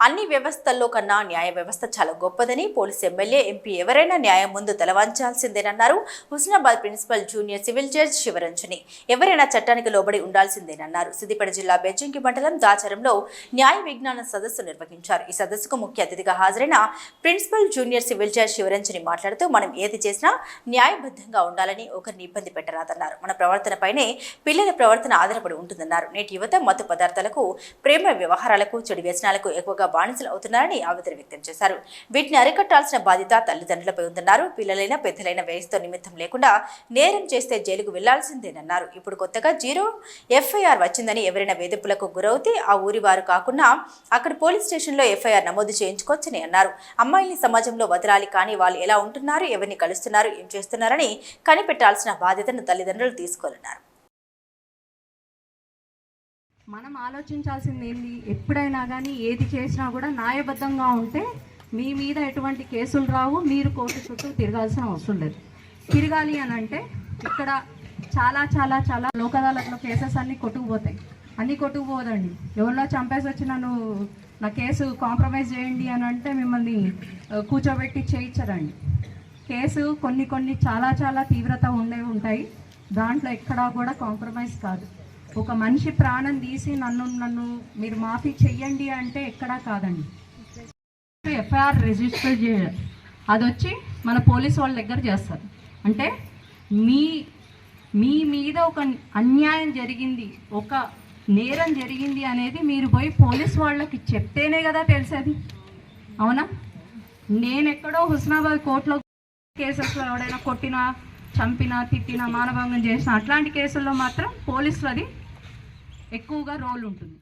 అన్ని వ్యవస్థల్లో కన్నా న్యాయ వ్యవస్థ చాలా గొప్పదని పోలీస్ ఎమ్మెల్యే ఎంపీ ఎవరైనా న్యాయం ముందు తలవంచాల్సిందేనన్నారు. Husnabad principal junior civil judge Sivaranjani. ఎవరైనా చట్టానికి లోబడి ఉండాల్సిందేనన్నారు. సిద్దిపేట జిల్లా బెజ్జంకి మండలం దాచారంలో న్యాయ విజ్ఞాన సదస్సు నిర్వహించారు. ఈ సదస్సుకు ముఖ్య అతిథిగా హాజరైన principal junior civil judge Sivaranjani మాట్లాడుతూ మనం ఏది చేసినా న్యాయబద్ధంగా ఉండాలని ఒకరిని ఇబ్బంది పెట్టరాదన్నారు. మన ప్రవర్తనపైనే పిల్లల ప్రవర్తన ఆధారపడి ఉంటుందన్నారు. నేటి యువత మత్తు పదార్థాలకు ప్రేమ వ్యవహారాలకు చెడు వ్యసనాలకు ఎక్కువగా బానిసలు అవుతున్నారని ఆవేదన వ్యక్తం చేశారు. వీటిని అరికట్టాల్సిన బాధ్యత తల్లిదండ్రులపై ఉందన్నారు. పిల్లలైన పెద్దలైన వయసుతో నిమిత్తం లేకుండా నేరం చేస్తే జైలుకు వెళ్ళాల్సిందేనన్నారు. ఇప్పుడు కొత్తగా జీరో ఎఫ్ఐఆర్ వచ్చిందని ఎవరైనా వేధింపులకు గురవుతే ఆ ఊరి వారు కాకుండా అక్కడ పోలీస్ స్టేషన్లో ఎఫ్ఐఆర్ నమోదు చేయించుకోవచ్చని అన్నారు. అమ్మాయిల్ని సమాజంలో వదలాలి కానీ వాళ్ళు ఎలా ఉంటున్నారు ఎవరిని కలుస్తున్నారు ఏం చేస్తున్నారని కనిపెట్టాల్సిన బాధ్యతను తల్లిదండ్రులు తీసుకోవాలన్నారు. మనం ఆలోచించాల్సింది ఏంటి ఎప్పుడైనా కానీ ఏది చేసినా కూడా న్యాయబద్ధంగా ఉంటే మీ మీద ఎటువంటి కేసులు రావు మీరు కోర్టు చుట్టూ తిరగాల్సిన అవసరం లేదు. తిరగాలి అని అంటే ఇక్కడ చాలా చాలా చాలా లోక్ అదాలత్లో కేసెస్ అన్నీ కొట్టుకుపోతాయి. అన్నీ కొట్టుకుపోదండి. ఎవరిలో చంపేసి వచ్చి నన్ను నా కేసు కాంప్రమైజ్ చేయండి అని అంటే మిమ్మల్ని కూర్చోబెట్టి చేయించరండి. కేసు కొన్ని కొన్ని చాలా చాలా తీవ్రత ఉండేవి ఉంటాయి. దాంట్లో ఎక్కడా కూడా కాంప్రమైజ్ కాదు. ఒక మనిషి ప్రాణం తీసి నన్ను నన్ను మీరు మాఫీ చెయ్యండి అంటే ఎక్కడా కాదండి. ఎఫ్ఐఆర్ రిజిస్టర్ చేయాలి అది వచ్చి మన పోలీస్ వాళ్ళ దగ్గర చేస్తారు. అంటే మీ మీ మీద ఒక అన్యాయం జరిగింది ఒక నేరం జరిగింది అనేది మీరు పోయి పోలీస్ వాళ్ళకి చెప్తేనే కదా తెలిసేది. అవునా? నేను ఎక్కడో హుస్నాబాద్ కోర్టులో కేసెస్లో ఎవడైనా కొట్టినా చంపిన తిట్టిన మానభంగం చేసిన అట్లాంటి కేసుల్లో మాత్రం పోలీసులది ఎక్కువగా రోల్ ఉంటుంది.